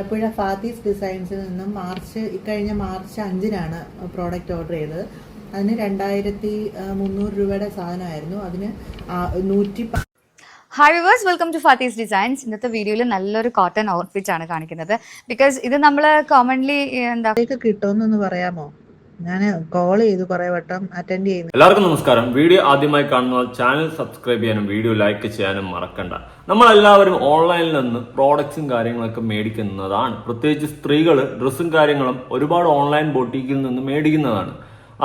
ആലപ്പുഴ ഫാത്തീസ് ഡിസൈൻസിൽ നിന്നും മാർച്ച് ഇക്കഴിഞ്ഞ മാർച്ച് അഞ്ചിനാണ് പ്രോഡക്റ്റ് ഓർഡർ ചെയ്തത്. അതിന് രണ്ടായിരത്തി മുന്നൂറ് രൂപയുടെ സാധനമായിരുന്നു. അതിന് നൂറ്റി hi viewers welcome to Fathi's designs ഇന്നത്തെ വീഡിയോയിൽ നല്ലൊരു കോട്ടൺ ഔട്ട്ഫിറ്റ് ആണ് കാണിക്കുന്നത്. ബിക്കോസ് ഇത് നമ്മൾ കോമൺലി എന്താ കിട്ടുമെന്നൊന്ന് പറയാമോ? ഞാൻ കോൾ ചെയ്തു കുറെ വട്ടം അറ്റൻഡ് ചെയ്യുന്നു. എല്ലാവർക്കും നമസ്കാരം. വീഡിയോ ആദ്യമായി കാണുന്ന ചാനൽ സബ്സ്ക്രൈബ് ചെയ്യാനും വീഡിയോ ലൈക്ക് ചെയ്യാനും മറക്കണ്ട. നമ്മളെല്ലാവരും ഓൺലൈനിൽ നിന്ന് പ്രോഡക്ട്സും കാര്യങ്ങളൊക്കെ മേടിക്കുന്നതാണ്. പ്രത്യേകിച്ച് സ്ത്രീകൾ ഡ്രസ്സും കാര്യങ്ങളും ഒരുപാട് ഓൺലൈൻ ബൊട്ടീക്കിൽ നിന്ന് മേടിക്കുന്നതാണ്.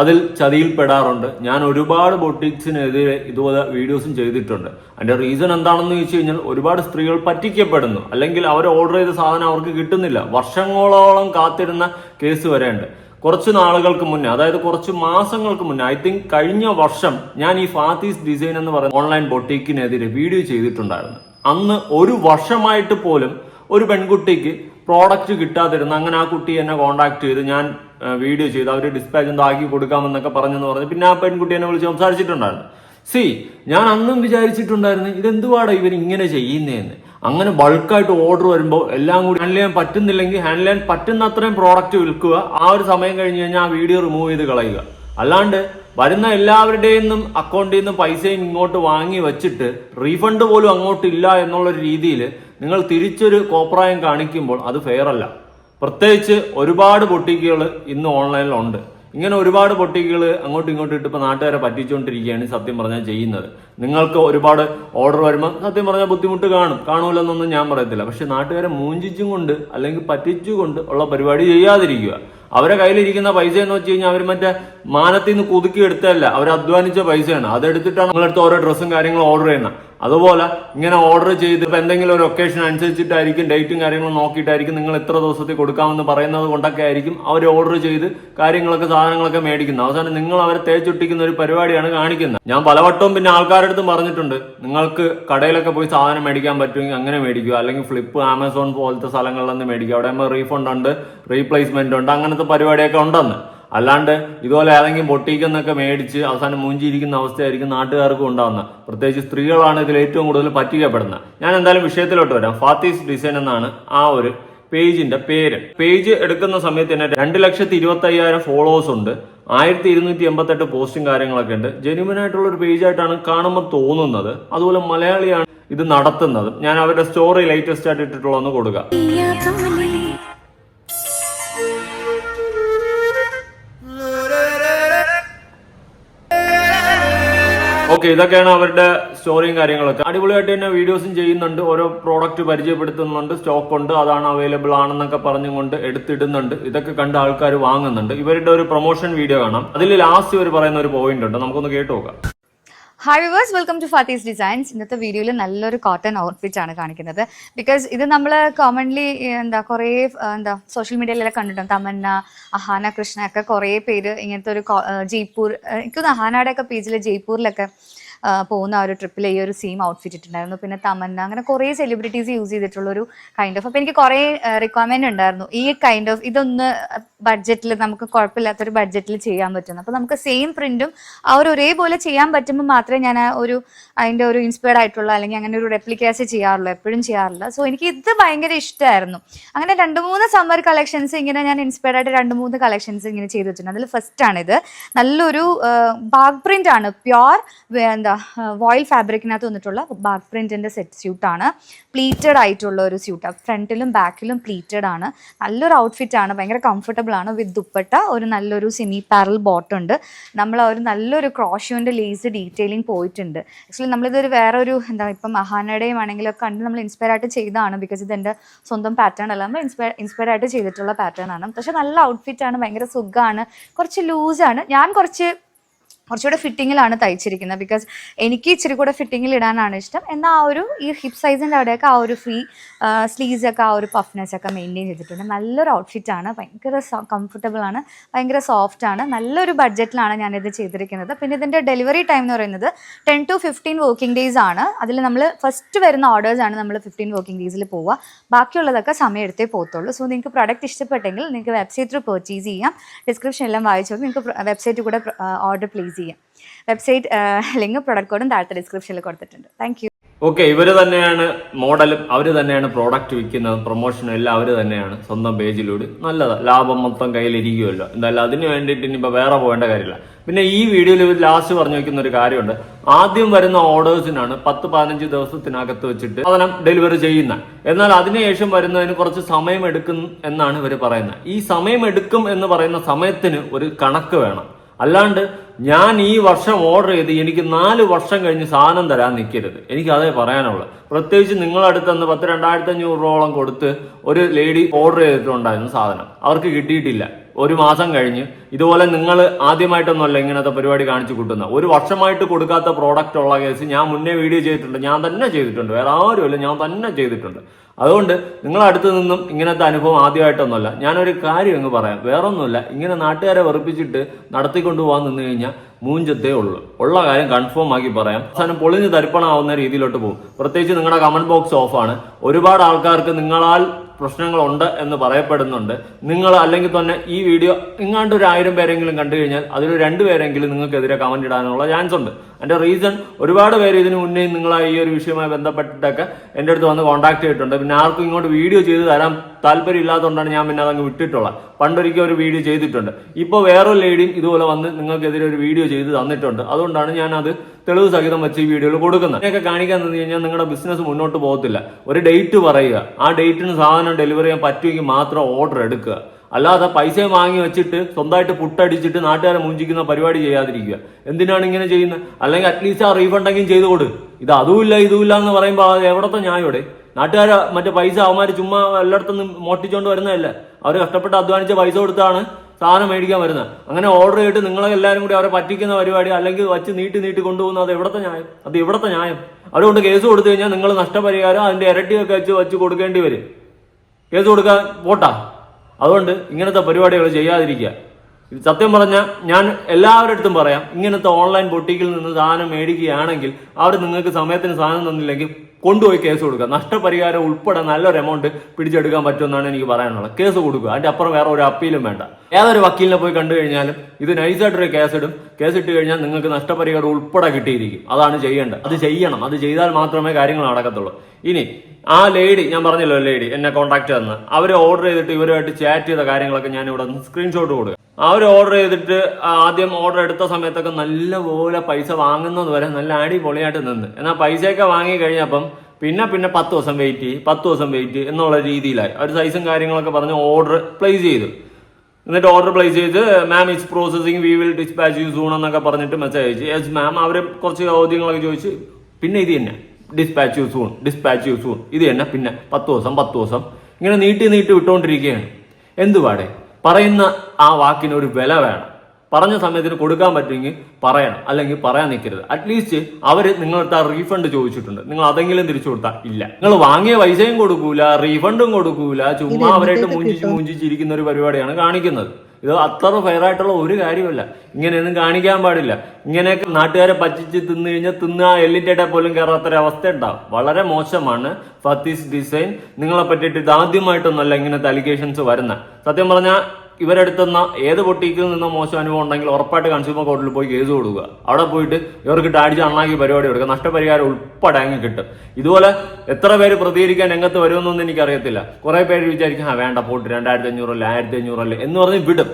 അതിൽ ചതിയിൽ പെടാറുണ്ട്. ഞാൻ ഒരുപാട് ബൊട്ടീക്സിനെതിരെ ഇതുപോലെ വീഡിയോസും ചെയ്തിട്ടുണ്ട്. അതിന്റെ റീസൺ എന്താണെന്ന് ചോദിച്ചു കഴിഞ്ഞാൽ ഒരുപാട് സ്ത്രീകൾ പറ്റിക്കപ്പെടുന്നു. അല്ലെങ്കിൽ അവർ ഓർഡർ ചെയ്ത സാധനം അവർക്ക് കിട്ടുന്നില്ല. വർഷങ്ങളോളം കാത്തിരുന്ന കേസ് വരെയുണ്ട്. കുറച്ച് നാളുകൾക്ക് മുന്നേ അതായത് കുറച്ച് മാസങ്ങൾക്ക് മുന്നേ ഐ തിങ്ക് കഴിഞ്ഞ വർഷം ഞാൻ ഈ ഫാത്തീസ് ഡിസൈൻ എന്ന് പറയുന്ന ഓൺലൈൻ ബൊട്ടീക്കിനെതിരെ വീഡിയോ ചെയ്തിട്ടുണ്ടായിരുന്നു. അന്ന് ഒരു വർഷമായിട്ട് പോലും ഒരു പെൺകുട്ടിക്ക് പ്രോഡക്റ്റ് കിട്ടാതിരുന്ന അങ്ങനെ ആ കുട്ടി എന്നെ കോൺടാക്ട് ചെയ്ത് ഞാൻ വീഡിയോ ചെയ്ത് അവർ ഡിസ്പാച്ച് എന്താക്കി കൊടുക്കാമെന്നൊക്കെ പറഞ്ഞെന്ന് പറഞ്ഞു പിന്നെ ആ പെൺകുട്ടി എന്നെ വിളിച്ച് സംസാരിച്ചിട്ടുണ്ടായിരുന്നു. സി ഞാൻ അന്നും വിചാരിച്ചിട്ടുണ്ടായിരുന്നു ഇതെന്തുവാടാ ഇവർ ഇങ്ങനെ ചെയ്യുന്നതെന്ന് അങ്ങനെ ബൾക്കായിട്ട് ഓർഡർ വരുമ്പോൾ എല്ലാം കൂടി ഹാൻഡിൽ ചെയ്യാൻ പറ്റുന്നില്ലെങ്കിൽ ഹാൻഡിൽ ചെയ്യാൻ പറ്റുന്ന അത്രയും പ്രോഡക്റ്റ് വിൽക്കുക. ആ ഒരു സമയം കഴിഞ്ഞ് കഴിഞ്ഞാൽ ആ വീഡിയോ റിമൂവ് ചെയ്ത് കളയുക. അല്ലാണ്ട് വരുന്ന എല്ലാവരുടെയും അക്കൗണ്ടിൽ നിന്നും പൈസയും ഇങ്ങോട്ട് വാങ്ങി വെച്ചിട്ട് റീഫണ്ട് പോലും അങ്ങോട്ട് ഇല്ല എന്നുള്ളൊരു രീതിയിൽ നിങ്ങൾ തിരിച്ചൊരു കോപ്രായം കാണിക്കുമ്പോൾ അത് ഫെയർ അല്ല. പ്രത്യേകിച്ച് ഒരുപാട് ബൊട്ടിക്കുകൾ ഇന്ന് ഓൺലൈനിലുണ്ട് ഇങ്ങനെ ഒരുപാട് പൊട്ടിക്കുകൾ അങ്ങോട്ടും ഇങ്ങോട്ടും ഇട്ട് ഇപ്പോൾ നാട്ടുകാരെ പറ്റിച്ചുകൊണ്ടിരിക്കുകയാണ് സത്യം പറഞ്ഞാൽ ചെയ്യുന്നത്. നിങ്ങൾക്ക് ഒരുപാട് ഓർഡർ വരുമ്പോൾ സത്യം പറഞ്ഞാൽ ബുദ്ധിമുട്ട് കാണും. കാണൂലെന്നൊന്നും ഞാൻ പറയത്തില്ല. പക്ഷെ നാട്ടുകാരെ മൂഞ്ചിച്ചും കൊണ്ട് അല്ലെങ്കിൽ പറ്റിച്ചുകൊണ്ട് ഉള്ള പരിപാടി ചെയ്യാതിരിക്കുക. അവരെ കയ്യിലിരിക്കുന്ന പൈസ എന്ന് വെച്ച് കഴിഞ്ഞാൽ അവർ മറ്റേ മാനത്തിൽ നിന്ന് കുതുക്കി എടുത്തതല്ല. അവർ അധ്വാനിച്ച പൈസയാണ്. അതെടുത്തിട്ടാണ് നിങ്ങളടുത്ത് ഓരോ ഡ്രസ്സും കാര്യങ്ങളും ഓർഡർ ചെയ്യുന്നത്. അതുപോലെ ഇങ്ങനെ ഓർഡർ ചെയ്ത് ഇപ്പൊ എന്തെങ്കിലും ഒരു ഒക്കേഷൻ അനുസരിച്ചിട്ടായിരിക്കും ഡേറ്റും കാര്യങ്ങളും നോക്കിയിട്ടായിരിക്കും നിങ്ങൾ എത്ര ദിവസത്തിൽ കൊടുക്കാമെന്ന് പറയുന്നത് കൊണ്ടൊക്കെ ആയിരിക്കും അവർ ഓർഡർ ചെയ്ത് കാര്യങ്ങളൊക്കെ സാധനങ്ങളൊക്കെ മേടിക്കുന്നത്. അവസാനം നിങ്ങൾ അവരെ തേച്ചൊട്ടിക്കുന്ന ഒരു പരിപാടിയാണ് കാണിക്കുന്നത്. ഞാൻ പലവട്ടവും പിന്നെ ആൾക്കാരുടെ അടുത്തും പറഞ്ഞിട്ടുണ്ട്. നിങ്ങൾക്ക് കടയിലൊക്കെ പോയി സാധനം മേടിക്കാൻ പറ്റുമെങ്കിൽ അങ്ങനെ മേടിക്കുക. അല്ലെങ്കിൽ ഫ്ലിപ്പ് ആമസോൺ പോലത്തെ സ്ഥലങ്ങളിൽ നിന്ന് മേടിക്കുക. അവിടെ റീഫണ്ട് ഉണ്ട് റീപ്ലേസ്മെന്റ് ഉണ്ട് അങ്ങനത്തെ പരിപാടിയൊക്കെ ഉണ്ടെന്ന്. അല്ലാണ്ട് ഇതുപോലെ ഏതെങ്കിലും പൊട്ടിക്കുന്നൊക്കെ മേടിച്ച് അവസാനം മൂഞ്ചിയിരിക്കുന്ന അവസ്ഥയായിരിക്കും നാട്ടുകാർക്കും ഉണ്ടാവുന്നത്. പ്രത്യേകിച്ച് സ്ത്രീകളാണ് ഇതിൽ ഏറ്റവും കൂടുതൽ പറ്റിക്കപ്പെടുന്നത്. ഞാൻ എന്തായാലും വിഷയത്തിലോട്ട് വരാം. ഫാത്തീസ് ഡിസൈൻ എന്നാണ് ആ ഒരു പേജിന്റെ പേര്. പേജ് എടുക്കുന്ന സമയത്ത് തന്നെ രണ്ട് ലക്ഷത്തി ഇരുപത്തി അയ്യായിരം ഫോളോവേഴ്സ് ഉണ്ട്. ആയിരത്തി ഇരുന്നൂറ്റി എൺപത്തെട്ട് പോസ്റ്റും കാര്യങ്ങളൊക്കെ ഉണ്ട്. ജെന്യൂൻ ആയിട്ടുള്ള ഒരു പേജായിട്ടാണ് കാണുമ്പോൾ തോന്നുന്നത്. അതുപോലെ മലയാളിയാണ് ഇത് നടത്തുന്നത്. ഞാൻ അവരുടെ സ്റ്റോറി ലേറ്റസ്റ്റ് ആയിട്ട് ഇട്ടിട്ടുള്ളതെന്ന് കൊടുക്കുക ഓക്കെ ഇതൊക്കെയാണ് അവരുടെ സ്റ്റോറിയും കാര്യങ്ങളൊക്കെ. അടിപൊളിയായിട്ട് തന്നെ വീഡിയോസും ചെയ്യുന്നുണ്ട്. ഓരോ പ്രോഡക്റ്റ് പരിചയപ്പെടുത്തുന്നുണ്ട്. സ്റ്റോക്ക് ഉണ്ട്. അതാണ് അവൈലബിൾ ആണെന്നൊക്കെ പറഞ്ഞുകൊണ്ട് എടുത്തിടുന്നുണ്ട്. ഇതൊക്കെ കണ്ട് ആൾക്കാർ വാങ്ങുന്നുണ്ട്. ഇവരുടെ ഒരു പ്രൊമോഷൻ വീഡിയോ കാണാം. അതിൽ ലാസ്റ്റ് ഇവർ പറയുന്ന ഒരു പോയിന്റ് ഉണ്ട്. നമുക്കൊന്ന് കേട്ടു നോക്കാം. Hi viewers welcome to Fathi's designs ഇന്നത്തെ വീഡിയോയിൽ നല്ലൊരു കോട്ടൺ ഔട്ട്ഫിറ്റ് ആണ് കാണിക്കുന്നത്. ബിക്കോസ് ഇത് നമ്മൾ കോമൺലി എന്താ കുറേ എന്താ സോഷ്യൽ മീഡിയയിലൊക്കെ കണ്ടിട്ടുണ്ട് തമന്ന അഹാന കൃഷ്ണ ഒക്കെ കുറേ പേര് ഇങ്ങനത്തെ ഒരു ജയ്പൂർ എനിക്ക് അഹാനയുടെ ഒക്കെ പേജിൽ ജയ്പൂരിലൊക്കെ പോകുന്ന ആ ഒരു ട്രിപ്പിൽ ഈ ഒരു സെയിം ഔട്ട്ഫിറ്റ് ഇട്ടുണ്ടായിരുന്നു പിന്നെ തമന്ന അങ്ങനെ കുറേ സെലിബ്രിറ്റീസ് യൂസ് ചെയ്തിട്ടുള്ള ഒരു കൈൻഡ് ഓഫ് അപ്പോൾ എനിക്ക് കുറേ റിക്വയർമെന്റ് ഉണ്ടായിരുന്നു. ഈ കൈൻഡ് ഓഫ് ഇതൊന്ന് ബഡ്ജറ്റിൽ നമുക്ക് കുഴപ്പമില്ലാത്തൊരു ബഡ്ജറ്റിൽ ചെയ്യാൻ പറ്റുന്നു. അപ്പോൾ നമുക്ക് സെയിം പ്രിന്റും ആ ഒരു ഒരേപോലെ ചെയ്യാൻ പറ്റുമ്പോൾ മാത്രമേ ഞാൻ ഒരു അതിന്റെ ഒരു ഇൻസ്പയർഡ് ആയിട്ടുള്ള അല്ലെങ്കിൽ അങ്ങനെ ഒരു റെപ്ലിക്കേസ് ചെയ്യാറുള്ളൂ. എപ്പോഴും ചെയ്യാറില്ല. സോ എനിക്ക് ഇത് ഭയങ്കര ഇഷ്ടമായിരുന്നു. അങ്ങനെ രണ്ട് മൂന്ന് സമ്മർ കളക്ഷൻസ് ഇങ്ങനെ ഞാൻ ഇൻസ്പയർഡ് ആയിട്ട് രണ്ട് മൂന്ന് കളക്ഷൻസ് ഇങ്ങനെ ചെയ്ത് വെച്ചിട്ടുണ്ട് അതിൽ ഫസ്റ്റ് ആണ് ഇത് നല്ലൊരു ബാഗ് പ്രിന്റ് ആണ് പ്യോർ എന്താ വോയിൽ ഫാബ്രിക്കിനകത്ത് വന്നിട്ടുള്ള ബാക്ക് പ്രിന്റിന്റെ സെറ്റ് സ്യൂട്ടാണ് പ്ലീറ്റഡ് ആയിട്ടുള്ള ഒരു സ്യൂട്ടാണ് ഫ്രണ്ടിലും ബാക്കിലും പ്ലീറ്റഡ് ആണ്. നല്ലൊരു ഔട്ട്ഫിറ്റ് ആണ്. ഭയങ്കര കംഫർട്ടബിൾ ആണ്. വിത്ത് ദുപ്പട്ട ഒരു നല്ലൊരു സെമി പാരൽ ബോട്ട് ഉണ്ട്. നമ്മൾ ഒരു നല്ലൊരു ക്രോഷ്യൂന്റെ ലേസ് ഡീറ്റെയിലിംഗ് പോയിട്ടുണ്ട്. ആക്ച്വലി നമ്മളിതൊരു വേറെ ഒരു എന്താ ഇപ്പം മഹാനയുടെയും ആണെങ്കിലും കണ്ട് നമ്മൾ ഇൻസ്പയർ ആയിട്ട് ചെയ്തതാണ്. ബിക്കോസ് ഇത് എന്റെ സ്വന്തം പാറ്റേൺ അല്ല. നമ്മൾ ഇൻസ്പയർ ഇൻസ്പയർ ആയിട്ട് ചെയ്തിട്ടുള്ള പാറ്റേൺ ആണ്. പക്ഷെ നല്ല ഔട്ട്ഫിറ്റ് ആണ്. ഭയങ്കര സുഖമാണ് കുറച്ച് ലൂസ് ആണ്. ഞാൻ കുറച്ച് കുറച്ചുകൂടെ ഫിറ്റിങ്ങിലാണ് തയ്ച്ചിരിക്കുന്നത്. ബിക്കോസ് എനിക്ക് ഇച്ചിരി കൂടെ ഫിറ്റിങ്ങിൽ ഇടാനാണ് ഇഷ്ടം. എന്നാൽ ആ ഒരു ഈ ഹിപ്പ് സൈസിന്റെ അവിടെയൊക്കെ ആ ഒരു ഫ്രീ സ്ലീവ്സൊക്കെ ആ ഒരു പഫ്നെസ് ഒക്കെ മെയിന്റെയിൻ ചെയ്തിട്ടുണ്ട്. നല്ലൊരു ഔട്ട്ഫിറ്റ് ആണ്. ഭയങ്കര കംഫർട്ടബിൾ ആണ്. ഭയങ്കര സോഫ്റ്റ് ആണ്. നല്ലൊരു ബഡ്ജറ്റിലാണ് ഞാനിത് ചെയ്തിരിക്കുന്നത്. പിന്നെ ഇതിന്റെ ഡെലിവറി ടൈം എന്ന് പറയുന്നത് ten to fifteen working days ആണ്. അതിൽ നമ്മൾ ഫസ്റ്റ് വരുന്ന ഓർഡേഴ്സ് ആണ് നമ്മൾ ഫിഫ്റ്റീൻ വർക്കിംഗ് ഡേയ്സിൽ പോവുക. ബാക്കിയുള്ളതൊക്കെ സമയം എടുത്തേ പോകത്തുള്ളൂ. സോ നിങ്ങൾക്ക് പ്രൊഡക്റ്റ് ഇഷ്ടപ്പെട്ടെങ്കിൽ നിങ്ങൾക്ക് വെബ്സൈറ്റ് ത്രൂ പർച്ചേസ് ചെയ്യാം. ഡിസ്ക്രിപ്ഷൻ എല്ലാം വായിച്ചു നിങ്ങൾക്ക് വെബ്സൈറ്റ് കൂടെ ഓർഡർ പ്ലേസ് ചെയ്യാം. വെബ്സൈറ്റ് ലിങ്ക് പ്രൊഡക്റ്റ് കോഡും താഴത്തെ ഡിസ്ക്രിപ്ഷനിൽ കൊടുത്തിട്ടുണ്ട്. താങ്ക് യു ഓക്കെ ഇവർ തന്നെയാണ് മോഡലും അവർ തന്നെയാണ് പ്രോഡക്റ്റ് വിൽക്കുന്നത് പ്രൊമോഷനും എല്ലാം അവർ തന്നെയാണ് സ്വന്തം പേജിലൂടെ നല്ലതാണ് ലാഭം മൊത്തം കയ്യിലിരിക്കുമല്ലോ എന്തായാലും അതിന് വേണ്ടിയിട്ട് ഇനിയിപ്പോൾ വേറെ പോകേണ്ട കാര്യമില്ല. പിന്നെ ഈ വീഡിയോയിൽ ഇവർ ലാസ്റ്റ് പറഞ്ഞു വെക്കുന്ന ഒരു കാര്യമുണ്ട്. ആദ്യം വരുന്ന ഓർഡേഴ്സിനാണ് പത്ത് പതിനഞ്ച് ദിവസത്തിനകത്ത് വെച്ചിട്ട് സാധനം ഡെലിവറി ചെയ്യുന്ന. എന്നാൽ അതിനുശേഷം വരുന്നതിന് കുറച്ച് സമയം എടുക്കും എന്നാണ് ഇവർ പറയുന്നത് ഈ സമയം എടുക്കും എന്ന് പറയുന്ന സമയത്തിന് ഒരു കണക്ക് വേണം. അല്ലാണ്ട് ഞാൻ ഈ വർഷം ഓർഡർ ചെയ്ത് എനിക്ക് നാല് വർഷം കഴിഞ്ഞ് സാധനം തരാൻ നിൽക്കരുത് എനിക്ക് അതേ പറയാനുള്ളൂ. പ്രത്യേകിച്ച് നിങ്ങളടുത്ത് നിന്ന് പത്ത് രണ്ടായിരത്തി അഞ്ഞൂറ് രൂപയോളം കൊടുത്ത് ഒരു ലേഡി ഓർഡർ ചെയ്തിട്ടുണ്ടായിരുന്നു സാധനം. അവർക്ക് കിട്ടിയിട്ടില്ല. ഒരു മാസം കഴിഞ്ഞ് ഇതുപോലെ നിങ്ങൾ ആദ്യമായിട്ടൊന്നുമല്ല ഇങ്ങനത്തെ പരിപാടി കാണിച്ചു കൂട്ടുന്ന ഒരു വർഷമായിട്ട് കൊടുക്കാത്ത പ്രോഡക്റ്റ് ഉള്ള കേസ് ഞാൻ മുന്നേ വീഡിയോ ചെയ്തിട്ടുണ്ട്. ഞാൻ തന്നെ ചെയ്തിട്ടുണ്ട്. വേറെ ആരുമല്ല. ഞാൻ തന്നെ ചെയ്തിട്ടുണ്ട്. അതുകൊണ്ട് നിങ്ങൾ അടുത്ത് നിന്നും ഇങ്ങനത്തെ അനുഭവം ആദ്യമായിട്ടൊന്നുമല്ല. ഞാനൊരു കാര്യം അങ്ങ് പറയാം. വേറൊന്നുമില്ല. ഇങ്ങനെ നാട്ടുകാരെ വെറുപ്പിച്ചിട്ട് നടത്തിക്കൊണ്ടു പോകാൻ നിന്ന് കഴിഞ്ഞാൽ മൂഞ്ചത്തേ ഉള്ളൂ. ഉള്ള കാര്യം കൺഫേം ആക്കി പറയാം. അവസാനം പൊളിഞ്ഞ് തരിപ്പണാവുന്ന രീതിയിലോട്ട് പോകും. പ്രത്യേകിച്ച് നിങ്ങളുടെ കമന്റ് ബോക്സ് ഓഫാണ് ഒരുപാട് ആൾക്കാർക്ക് നിങ്ങളാൽ പ്രശ്നങ്ങളുണ്ട് എന്ന് പറയപ്പെടുന്നുണ്ട്. നിങ്ങൾ അല്ലെങ്കിൽ തന്നെ ഈ വീഡിയോ ഇങ്ങാണ്ട് ഒരു ആയിരം പേരെങ്കിലും കണ്ടു കഴിഞ്ഞാൽ അതിൽ രണ്ട് പേരെങ്കിലും നിങ്ങൾക്കെതിരെ കമന്റ് ഇടാനുള്ള ചാൻസ് ഉണ്ട്. അതിന്റെ റീസൺ ഒരുപാട് പേര് ഇതിനു മുന്നേ നിങ്ങൾ ഈ ഒരു വിഷയവുമായി ബന്ധപ്പെട്ടിട്ടൊക്കെ എന്റെ അടുത്ത് വന്ന് കോൺടാക്ട് ചെയ്തിട്ടുണ്ട്. പിന്നെ ആർക്കും ഇങ്ങോട്ട് വീഡിയോ ചെയ്ത് തരാൻ താല്പര്യം ഇല്ലാത്തതുകൊണ്ടാണ് ഞാൻ പിന്നെ അതങ്ങ് വിട്ടിട്ടുള്ളത്. പണ്ടൊരിക്കൽ ഒരു വീഡിയോ ചെയ്തിട്ടുണ്ട്. ഇപ്പോൾ വേറൊരു ലേഡിയും ഇതുപോലെ വന്ന് നിങ്ങൾക്കെതിരെ ഒരു വീഡിയോ ചെയ്ത് തന്നിട്ടുണ്ട്. അതുകൊണ്ടാണ് ഞാൻ അത് തെളിവ് സഹിതം വെച്ച് ഈ വീഡിയോയിൽ കൊടുക്കുന്നത്. ഇതൊക്കെ കാണിക്കാൻ നിന്ന് കഴിഞ്ഞാൽ നിങ്ങളുടെ ബിസിനസ് മുന്നോട്ട് പോകത്തില്ല. ഒരു ഡേറ്റ് പറയുക. ആ ഡേറ്റിന് സാധനം ഡെലിവറി ചെയ്യാൻ പറ്റുമെങ്കിൽ മാത്രം ഓർഡർ എടുക്കുക. അല്ലാതെ പൈസ വാങ്ങി വെച്ചിട്ട് സ്വന്തമായിട്ട് പുട്ടടിച്ചിട്ട് നാട്ടുകാരെ മുഞ്ചിക്കുന്ന പരിപാടി ചെയ്യാതിരിക്കുക. എന്തിനാണ് ഇങ്ങനെ ചെയ്യുന്നത്? അല്ലെങ്കിൽ അറ്റ്ലീസ്റ്റ് ആ റീഫണ്ടെങ്കിലും ചെയ്തു കൊടു ഇത് അതുമില്ല ഇതുമില്ല എന്ന് പറയുമ്പോൾ അത് എവിടത്തെ ന്യായോടെ നാട്ടുകാർ മറ്റേ പൈസ അവന്മാർ ചുമ്മാ എല്ലായിടത്തും മോട്ടിച്ചോണ്ട് വരുന്നതല്ലേ? അവർ കഷ്ടപ്പെട്ട് അധ്വാനിച്ച പൈസ കൊടുത്താണ് സാധനം മേടിക്കാൻ വരുന്നത്. അങ്ങനെ ഓർഡർ ചെയ്തിട്ട് നിങ്ങളെ എല്ലാവരും കൂടി അവരെ പറ്റിക്കുന്ന പരിപാടി അല്ലെങ്കിൽ വച്ച് നീട്ടി നീട്ടി കൊണ്ടുപോകുന്ന അത് എവിടത്തെ ന്യായം? അത് ഇവിടത്തെ ന്യായം? അതുകൊണ്ട് കേസ് കൊടുത്തു കഴിഞ്ഞാൽ നിങ്ങൾ നഷ്ടപരിഹാരം അതിന്റെ ഇരട്ടിയൊക്കെ വെച്ച് വെച്ച് കൊടുക്കേണ്ടി വരും. കേസ് കൊടുക്കാൻ പോട്ടാ. അതുകൊണ്ട് ഇങ്ങനത്തെ പരിപാടികൾ ചെയ്യാതിരിക്കുക. സത്യം പറഞ്ഞാൽ ഞാൻ എല്ലാവരുടെ അടുത്തും പറയാം ഇങ്ങനത്തെ ഓൺലൈൻ ബൊട്ടിക്കിൽ നിന്ന് സാധനം മേടിക്കുകയാണെങ്കിൽ അവർ നിങ്ങൾക്ക് സമയത്തിന് സാധനം തന്നില്ലെങ്കിൽ കൊണ്ടുപോയി കേസ് കൊടുക്കുക. നഷ്ടപരിഹാരം ഉൾപ്പെടെ നല്ലൊരു എമൗണ്ട് പിടിച്ചെടുക്കാൻ പറ്റുമെന്നാണ് എനിക്ക് പറയാനുള്ളത്. കേസ് കൊടുക്കുക. അതിന്റെ അപ്പുറം വേറെ ഒരു അപ്പീലും വേണ്ട. ഏതൊരു വക്കീലിനെ പോയി കണ്ടു കഴിഞ്ഞാലും ഇത് നൈസായിട്ടൊരു കേസ് ഇടും കേസ് ഇട്ട് കഴിഞ്ഞാൽ നിങ്ങൾക്ക് നഷ്ടപരിഹാരം ഉൾപ്പെടെ കിട്ടിയിരിക്കും. അതാണ് ചെയ്യേണ്ടത്. അത് ചെയ്യണം. അത് ചെയ്താൽ മാത്രമേ കാര്യങ്ങൾ നടക്കത്തുള്ളൂ. ഇനി ആ ലേഡി ഞാൻ പറഞ്ഞല്ലോ ലേഡി എന്നെ കോൺടാക്ട് തന്ന് അവർ ഓർഡർ ചെയ്തിട്ട് ഇവരുമായിട്ട് ചാറ്റ് ചെയ്ത കാര്യങ്ങളൊക്കെ ഞാൻ ഇവിടെ സ്ക്രീൻഷോട്ട് കൊടുക്കുക അവർ ഓർഡർ ചെയ്തിട്ട് ആദ്യം ഓർഡർ എടുത്ത സമയത്തൊക്കെ നല്ലപോലെ പൈസ വാങ്ങുന്നത് വരെ നല്ല അടിപൊളിയായിട്ട് നിന്ന്. എന്നാൽ പൈസയൊക്കെ വാങ്ങി കഴിഞ്ഞപ്പം പിന്നെ പിന്നെ പത്ത് ദിവസം വെയിറ്റ് പത്ത് ദിവസം വെയിറ്റ് എന്നുള്ള രീതിയിലായി. അവർ സൈസും കാര്യങ്ങളൊക്കെ പറഞ്ഞ് ഓർഡർ പ്ലേസ് ചെയ്തു. എന്നിട്ട് ഓർഡർ പ്ലേസ് ചെയ്ത് ma'am it's processing we will dispatch you soon എന്നൊക്കെ പറഞ്ഞിട്ട് മെസ്സേജ് അയച്ചു. യെസ് മാം അവർ കുറച്ച് ചോദ്യങ്ങളൊക്കെ ചോദിച്ച് പിന്നെ ഇത് തന്നെ. Dispatch you soon dispatch you soon ഇത് തന്നെ. പിന്നെ പത്ത് ദിവസം പത്ത് ദിവസം. ഇങ്ങനെ നീട്ടി നീട്ടി വിട്ടുകൊണ്ടിരിക്കുകയാണ് എന്തുപാടെ പറയുന്ന ആ വാക്കിന് ഒരു വില വേണം. പറഞ്ഞ സമയത്തിന് കൊടുക്കാൻ പറ്റുമെങ്കിൽ പറയണം. അല്ലെങ്കിൽ പറയാൻ നിൽക്കരുത്. അറ്റ്ലീസ്റ്റ് അവർ നിങ്ങളടുത്ത് ആ റീഫണ്ട് ചോദിച്ചിട്ടുണ്ട്. നിങ്ങൾ അതെങ്കിലും തിരിച്ചു കൊടുത്താൽ ഇല്ല. നിങ്ങൾ വാങ്ങിയ പൈസയും കൊടുക്കൂല റീഫണ്ടും കൊടുക്കൂല. ചുമ്മാ അവരായിട്ട് മൂഞ്ചിച്ച് മൂഞ്ചിച്ചിരിക്കുന്ന ഒരു പരിപാടിയാണ് കാണിക്കുന്നത്. ഇത് അത്ര ഫെയർ ആയിട്ടുള്ള ഒരു കാര്യമല്ല. ഇങ്ങനെയൊന്നും കാണിക്കാൻ പാടില്ല. ഇങ്ങനെയൊക്കെ നാട്ടുകാരെ പറ്റിച്ച് തിന്നു കഴിഞ്ഞാൽ തിന്ന എല്ലിന്റെ പോലും കയറാത്തൊരു അവസ്ഥ ഉണ്ടാവും വളരെ മോശമാണ് ഫത്തീസ് ഡിസൈൻ നിങ്ങളെ പറ്റിയിട്ട് ഇത് ആദ്യമായിട്ടൊന്നല്ല ഇങ്ങനത്തെ അലിഗേഷൻസ് വരുന്ന സത്യം പറഞ്ഞാൽ ഇവരെടുത്തുന്ന ഏത് പൊട്ടിക്കിൽ നിന്ന് മോശം അനുഭവം ഉണ്ടെങ്കിൽ ഉറപ്പായിട്ട് കൺസ്യൂമർ കോർട്ടിൽ പോയി കേസ് കൊടുക്കുക. അവിടെ പോയിട്ട് ഇവർക്ക് ടാടിച്ച് അണ്ണാക്കി പരിപാടി കൊടുക്കുക. നഷ്ടപരിഹാരം ഉൾപ്പെടെ അങ്ങ് കിട്ടും. ഇതുപോലെ എത്ര പേര് പ്രതികരിക്കാൻ രംഗത്ത് വരുമെന്നൊന്നും എനിക്കറിയത്തില്ല. കുറെ പേര് വിചാരിക്കും ആ വേണ്ട പോട്ട് രണ്ടായിരത്തി അഞ്ഞൂറല്ലേ ആയിരത്തി അഞ്ഞൂറല്ലേ എന്ന് പറഞ്ഞ് വിടും.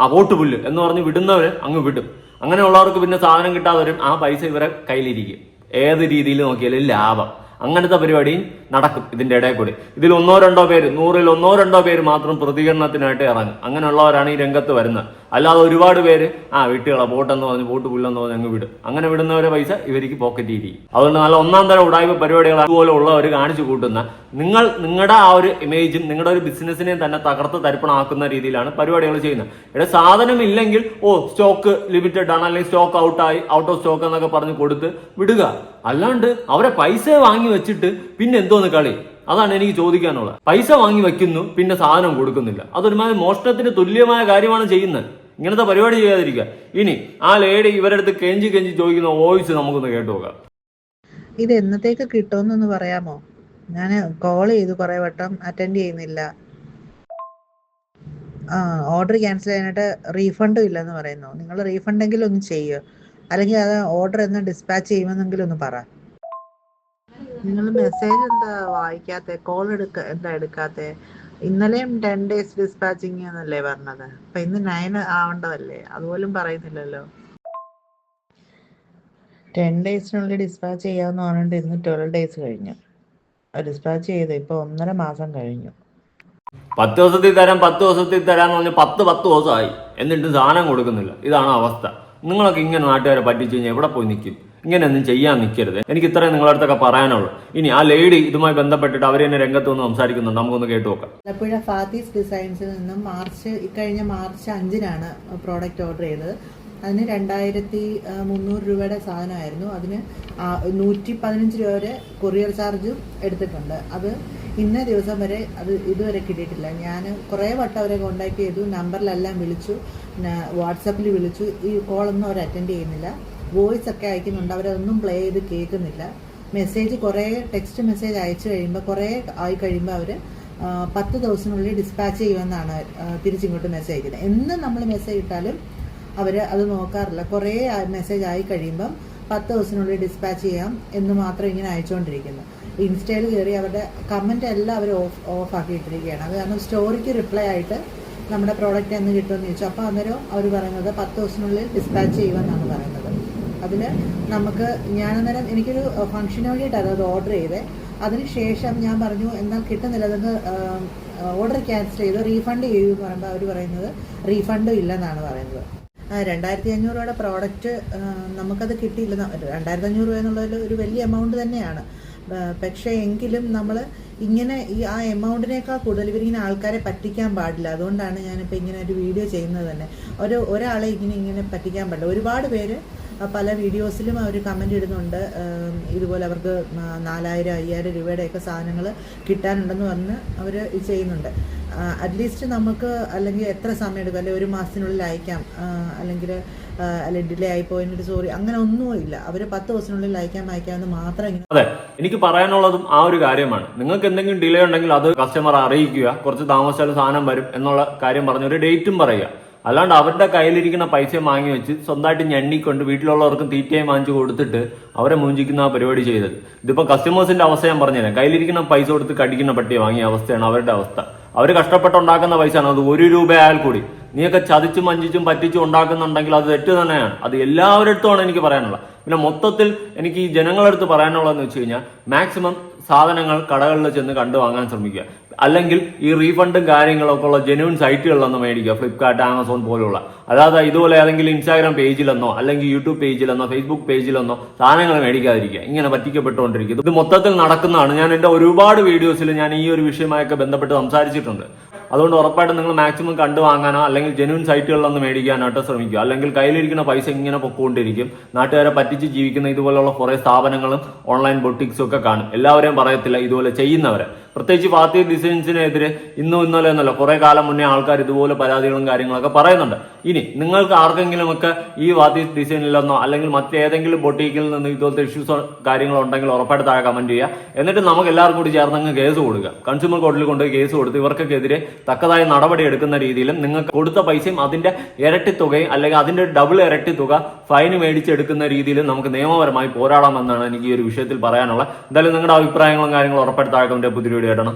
ആ പോട്ട് പുല്ല് എന്ന് പറഞ്ഞ് വിടുന്നവർ അങ്ങ് വിടും. അങ്ങനെയുള്ളവർക്ക് പിന്നെ സാധനം കിട്ടാതെ വരും. ആ പൈസ ഇവരെ കയ്യിലിരിക്കും. ഏത് രീതിയിൽ നോക്കിയാലും ലാഭം. അങ്ങനത്തെ പരിപാടിയും നടക്കും ഇതിന്റെ ഇടയിൽ കൂടി. ഇതിൽ ഒന്നോ രണ്ടോ പേര് നൂറിൽ ഒന്നോ രണ്ടോ പേര് മാത്രം പ്രതികരണത്തിനായിട്ട് ഇറങ്ങും. അങ്ങനെയുള്ളവരാണ് ഈ രംഗത്ത് വരുന്നത്. അല്ലാതെ ഒരുപാട് പേര് ആ വീട്ടുകളെ ബോട്ടെന്ന് പറഞ്ഞ് ബോട്ട് പുല്ലെന്ന് പറഞ്ഞ് അങ്ങ് വിടും. അങ്ങനെ വിടുന്നവരെ പൈസ ഇവർക്ക് പോക്കറ്റ് ഇരിക്കും. അതുകൊണ്ട് നല്ല ഒന്നാം തരം ഉടായ്പ പരിപാടികൾ അതുപോലെ ഉള്ളവർ കാണിച്ചു കൂട്ടുന്ന. നിങ്ങൾ നിങ്ങളുടെ ആ ഒരു ഇമേജും നിങ്ങളുടെ ഒരു ബിസിനസ്സിനെ തന്നെ തകർത്ത് തരിപ്പണമാക്കുന്ന രീതിയിലാണ് പരിപാടികൾ ചെയ്യുന്നത്. ഇവിടെ സാധനം ഇല്ലെങ്കിൽ ഓ സ്റ്റോക്ക് ലിമിറ്റഡ് ആണ് അല്ലെങ്കിൽ സ്റ്റോക്ക് ഔട്ടായി ഔട്ട് ഓഫ് സ്റ്റോക്ക് എന്നൊക്കെ പറഞ്ഞ് കൊടുത്ത് വിടുക. അല്ലാണ്ട് അവരെ പൈസ വാങ്ങി വെച്ചിട്ട് പിന്നെ എന്തോന്ന് കളി? അതാണ് എനിക്ക് ചോദിക്കാനുള്ളത്. പൈസ വാങ്ങി വെക്കുന്നു പിന്നെ സാധനം കൊടുക്കുന്നില്ല. അതൊരുമാതിരി മോഷണത്തിന് തുല്യമായ കാര്യമാണ് ചെയ്യുന്നത്. ഇങ്ങനത്തെ പരിപാടി ചെയ്യാതിരിക്കുക. ഇനി ആ ലേഡി ഇവരടുത്ത് കെഞ്ചി കെഞ്ചി ചോദിക്കുന്ന വോയിസ് നമുക്കൊന്ന് കേട്ടു നോക്കാം. ഇത് എന്നത്തേക്ക് കിട്ടുമെന്നൊന്ന് പറയാമോ? ഞാൻ കോൾ ചെയ്തു കുറെ വട്ടം അറ്റൻഡ് ചെയ്യുന്നില്ല. ആ ഓർഡർ ക്യാൻസൽ ചെയ്യാനായിട്ട് റീഫണ്ടും ഇല്ലെന്ന് പറയുന്നു. നിങ്ങൾ റീഫണ്ട് എങ്കിലും ഒന്ന് ചെയ്യുക. അല്ലെങ്കിൽ അത് ഓർഡർ എന്ന് ഡിസ്പാച്ച് ചെയ്യുമെന്നെങ്കിലും ഒന്ന് പറ. നിങ്ങൾ മെസ്സേജ് എന്താ വായിക്കാത്തെ? കോൾ എടുക്ക എന്താ എടുക്കാത്തെ? ഇന്നലെയും ടെൻ ഡേയ്സ് ഡിസ്പാച്ചിങ് എന്നല്ലേ പറഞ്ഞത്? അപ്പൊ ഇന്ന് നയൻ ആവേണ്ടതല്ലേ? അതുപോലും പറയുന്നില്ലല്ലോ. ടെൻ ഡേയ്സിനുള്ളിൽ ഡിസ്പാച്ച് ചെയ്യാമെന്ന് പറഞ്ഞിട്ട് ഇന്ന് ട്വൽവ് ഡേയ്സ് കഴിഞ്ഞു. ഡിസ്പാച്ച് ചെയ്ത്. ഇപ്പൊ ഒന്നര മാസം കഴിഞ്ഞു. പത്ത് ദിവസത്തിൽ തരാം പത്ത് ദിവസത്തിൽ തരാന്ന് പറഞ്ഞ് പത്ത് പത്ത് ദിവസമായി. എന്നിട്ടും സാധനം കൊടുക്കുന്നില്ല. ഇതാണ് അവസ്ഥ. നിങ്ങളൊക്കെ ഇങ്ങനെ നാട്ടുകാരെ പറ്റിച്ചു കഴിഞ്ഞാൽ എവിടെ പോയി നിൽക്കും ഇങ്ങനെയൊന്നും ചെയ്യാൻ നിൽക്കരുത് എനിക്ക് ഇത്രയും നിങ്ങളുടെ അടുത്തൊക്കെ പറയാനുള്ളൂ. ഇനി ആ ലേഡി ഇതുമായി ബന്ധപ്പെട്ടിട്ട് അവർ തന്നെ രംഗത്ത് വന്ന് സംസാരിക്കുന്നുണ്ട്. നമുക്കൊന്ന് കേട്ടു നോക്കാം. ആലപ്പുഴ ഫാത്തീസ് ഡിസൈൻസിൽ നിന്നും മാർച്ച് ഇക്കഴിഞ്ഞ മാർച്ച് അഞ്ചിനാണ് പ്രോഡക്റ്റ് ഓർഡർ ചെയ്തത്. അതിന് രണ്ടായിരത്തി മുന്നൂറ് രൂപയുടെ സാധനമായിരുന്നു. അതിന് നൂറ്റി പതിനഞ്ച് രൂപ വരെ കൊറിയർ ചാർജും എടുത്തിട്ടുണ്ട്. അത് ഇന്ന ദിവസം വരെ അത് ഇതുവരെ കിട്ടിയിട്ടില്ല. ഞാൻ കുറേ വട്ടം അവരെ കോൺടാക്ട് ചെയ്തു നമ്പറിലെല്ലാം വിളിച്ചു വാട്സപ്പിൽ വിളിച്ചു. ഈ കോളൊന്നും അവർ അറ്റൻഡ് ചെയ്യുന്നില്ല. വോയിസ് ഒക്കെ അയക്കുന്നുണ്ട്. അവരതൊന്നും പ്ലേ ചെയ്ത് കേൾക്കുന്നില്ല. മെസ്സേജ് കുറേ ടെക്സ്റ്റ് മെസ്സേജ് അയച്ചു കഴിയുമ്പോൾ കുറേ ആയി കഴിയുമ്പോൾ അവർ പത്ത് ദിവസത്തിനുള്ളിൽ ഡിസ്പാച്ച് ചെയ്യുമെന്നാണ് തിരിച്ചിങ്ങോട്ട് മെസ്സേജ് അയക്കുന്നത് എന്ന് നമ്മൾ മെസ്സേജ് ഇട്ടാലും അവർ അത് നോക്കാറില്ല. കുറേ മെസ്സേജ് ആയി കഴിയുമ്പം പത്ത് ദിവസത്തിനുള്ളിൽ ഡിസ്പാച്ച് ചെയ്യാം എന്ന് മാത്രം ഇങ്ങനെ അയച്ചുകൊണ്ടിരിക്കുന്നു. ഇൻസ്റ്റയിൽ കയറി അവരുടെ കമന്റ് എല്ലാം അവർ ഓഫ് ഓഫ് ആക്കിയിട്ടിരിക്കുകയാണ്. അത് കാരണം സ്റ്റോറിക്ക് റിപ്ലൈ ആയിട്ട് നമ്മുടെ പ്രോഡക്റ്റ് എന്ന് കിട്ടുമെന്ന് ചോദിച്ചു. അപ്പോൾ അന്നേരം അവർ പറയുന്നത് പത്ത് ദിവസത്തിനുള്ളിൽ ഡിസ്പാച്ച് ചെയ്യുമെന്നാണ് പറയുന്നത്. അതിൽ നമുക്ക് ഞാനന്നേരം എനിക്കൊരു ഫംഗ്ഷന് വേണ്ടിയിട്ടാണ് അത് ഓർഡർ ചെയ്തേ. അതിനുശേഷം ഞാൻ പറഞ്ഞു എന്നാൽ കിട്ടുന്നില്ല. അതൊന്ന് ഓർഡർ ക്യാൻസൽ ചെയ്തു റീഫണ്ട് ചെയ്യൂ എന്ന് പറയുമ്പോൾ അവർ പറയുന്നത് റീഫണ്ടും ഇല്ലെന്നാണ് പറയുന്നത്. രണ്ടായിരത്തി അഞ്ഞൂറ് രൂപയുടെ പ്രോഡക്റ്റ് നമുക്കത് കിട്ടിയില്ല. രണ്ടായിരത്തി അഞ്ഞൂറ് രൂപ എന്നുള്ളതിൽ ഒരു വലിയ എമൗണ്ട് തന്നെയാണ്. പക്ഷേ എങ്കിലും നമ്മൾ ഇങ്ങനെ ഈ ആ എമൗണ്ടിനേക്കാൾ കൂടുതൽ ഇവരിങ്ങനെ ആൾക്കാരെ പറ്റിക്കാൻ പാടില്ല. അതുകൊണ്ടാണ് ഞാനിപ്പോൾ ഇങ്ങനെ ഒരു വീഡിയോ ചെയ്യുന്നത് തന്നെ. ഒരു ഒരാളെ ഇങ്ങനെ ഇങ്ങനെ പറ്റിക്കാൻ പാടില്ല. ഒരുപാട് പേര് പല വീഡിയോസിലും അവർ കമന്റ് ഇടുന്നുണ്ട്. ഇതുപോലെ അവർക്ക് നാലായിരം അയ്യായിരം രൂപയുടെയൊക്കെ സാധനങ്ങൾ കിട്ടാനുണ്ടെന്ന് പറഞ്ഞ് അവർ ചെയ്യുന്നുണ്ട്. അറ്റ്ലീസ്റ്റ് നമുക്ക് അല്ലെങ്കിൽ എത്ര സമയം എടുക്കും? അല്ലെങ്കിൽ ഒരു മാസത്തിനുള്ളിൽ അയക്കാം. അല്ലെങ്കിൽ അല്ലെ ഡിലേ ആയിപ്പോയതിനൊരു സോറി അങ്ങനെ ഒന്നുമില്ല അവർ പത്ത് ദിവസത്തിനുള്ളിൽ അയക്കാം അയക്കാമെന്ന് മാത്രം അതെ എനിക്ക് പറയാനുള്ളതും ആ ഒരു കാര്യമാണ്. നിങ്ങൾക്ക് എന്തെങ്കിലും ഡിലേ ഉണ്ടെങ്കിൽ അത് കസ്റ്റമർ അറിയിക്കുക. കുറച്ച് താമസിച്ചാലും സാധനം വരും എന്നുള്ള കാര്യം പറഞ്ഞ് ഒരു ഡേറ്റും പറയുക. അല്ലാണ്ട് അവരുടെ കയ്യിലിരിക്കുന്ന പൈസ വാങ്ങി വെച്ച് സ്വന്തമായിട്ട് ഞെണ്ണിക്കൊണ്ട് വീട്ടിലുള്ളവർക്കും തീറ്റയും വാങ്ങിച്ചു കൊടുത്തിട്ട് അവരെ മൂഞ്ചിക്കുന്ന ആ പരിപാടി ചെയ്തത്. ഇതിപ്പോ കസ്റ്റമേഴ്സിന്റെ അവസ്ഥ ഞാൻ പറഞ്ഞുതരാം കയ്യിലിരിക്കുന്ന പൈസ കൊടുത്ത് കടിക്കുന്ന പട്ടിയെ വാങ്ങിയ അവസ്ഥയാണ് അവരുടെ അവസ്ഥ. അവർ കഷ്ടപ്പെട്ടുണ്ടാക്കുന്ന പൈസയാണ്. അത് ഒരു രൂപ ആയാൽ കൂടി. നീയൊക്കെ ചതിച്ചും വഞ്ചിച്ചും പറ്റിച്ചും ഉണ്ടാക്കുന്നുണ്ടെങ്കിൽ അത് തെറ്റ് തന്നെയാണ്. അത് എല്ലാവരുടെ അടുത്തുമാണ് എനിക്ക് പറയാനുള്ളത്. പിന്നെ മൊത്തത്തിൽ എനിക്ക് ഈ ജനങ്ങളെടുത്ത് പറയാനുള്ളതെന്ന് വെച്ച് കഴിഞ്ഞാൽ മാക്സിമം സാധനങ്ങൾ കടകളിൽ ചെന്ന് കണ്ടു വാങ്ങാൻ ശ്രമിക്കുക. അല്ലെങ്കിൽ ഈ റീഫണ്ടും കാര്യങ്ങളൊക്കെ ഉള്ള ജെനുവിൻ സൈറ്റുകളിലൊന്ന് മേടിക്കുക. ഫ്ലിപ്കാർട്ട് ആമസോൺ പോലുള്ള അതായത് ഇതുപോലെ ഏതെങ്കിലും ഇൻസ്റ്റാഗ്രാം പേജിലെന്നോ അല്ലെങ്കിൽ യൂട്യൂബ് പേജിലെന്നോ ഫേസ്ബുക്ക് പേജിലെന്നോ സാധനങ്ങൾ മേടിക്കാതിരിക്കുക. ഇങ്ങനെ പറ്റിക്കപ്പെട്ടുകൊണ്ടിരിക്കുന്നു. ഇത് മൊത്തത്തിൽ നടക്കുന്നതാണ്. ഞാൻ എന്റെ ഒരുപാട് വീഡിയോസിൽ ഞാൻ ഈ ഒരു വിഷയമായൊക്കെ ബന്ധപ്പെട്ട് സംസാരിച്ചിട്ടുണ്ട്. അതുകൊണ്ട് ഉറപ്പായിട്ടും നിങ്ങൾ മാക്സിമം കണ്ടു വാങ്ങാനോ അല്ലെങ്കിൽ ജെനുവിൻ സൈറ്റുകളിലൊന്ന് മേടിക്കാനായിട്ട് ശ്രമിക്കുക. അല്ലെങ്കിൽ കയ്യിലിരിക്കുന്ന പൈസ ഇങ്ങനെ പൊക്കോണ്ടിരിക്കും. നാട്ടുകാരെ പറ്റിച്ച് ജീവിക്കുന്ന ഇതുപോലുള്ള കുറേ സ്ഥാപനങ്ങളും ഓൺലൈൻ ബൊട്ടിക്സും ഒക്കെ കാണും. എല്ലാവരെയും പറയത്തില്ല ഇതുപോലെ ചെയ്യുന്നവരെ. പ്രത്യേകിച്ച് ഫാത്തി ഡിസൈൻസിനെതിരെ ഇന്നും ഇന്നലെ എന്നല്ല കുറെ കാലം മുന്നേ ആൾക്കാർ ഇതുപോലെ പരാതികളും കാര്യങ്ങളൊക്കെ പറയുന്നുണ്ട്. ഇനി നിങ്ങൾക്ക് ആർക്കെങ്കിലും ഒക്കെ ഈ വാത്തി ഡിസൈനിലെന്നോ അല്ലെങ്കിൽ മറ്റേതെങ്കിലും ബൊട്ടീക്കിൽ നിന്ന് ഇതുപോലത്തെ ഇഷ്യൂസോ കാര്യങ്ങളോ ഉണ്ടെങ്കിൽ ഉറപ്പായിട്ട് താഴെ കമന്റ് ചെയ്യുക. എന്നിട്ട് നമുക്ക് എല്ലാവർക്കും കൂടി ചേർന്നങ്ങ് കേസ് കൊടുക്കുക. കൺസ്യൂമർ കോർട്ടിൽ കൊണ്ട് കേസ് കൊടുത്ത് ഇവർക്കൊക്കെതിരെ തക്കതായ നടപടി എടുക്കുന്ന രീതിയിലും നിങ്ങൾക്ക് കൊടുത്ത പൈസയും അതിന്റെ ഇരട്ടി തുകയും അല്ലെങ്കിൽ അതിന്റെ ഡബിൾ ഇരട്ടി തുക ഫൈൻ മേടിച്ചെടുക്കുന്ന രീതിയിൽ നമുക്ക് നിയമപരമായി പോരാടാമെന്നാണ് എനിക്ക് ഈ ഒരു വിഷയത്തിൽ പറയാനുള്ളത്. എന്തായാലും നിങ്ങളുടെ അഭിപ്രായങ്ങളും കാര്യങ്ങളും ഉറപ്പായിട്ട് താഴെ കമന്റ് പുതിയ വീഡിയോ ആയിട്ടാണ്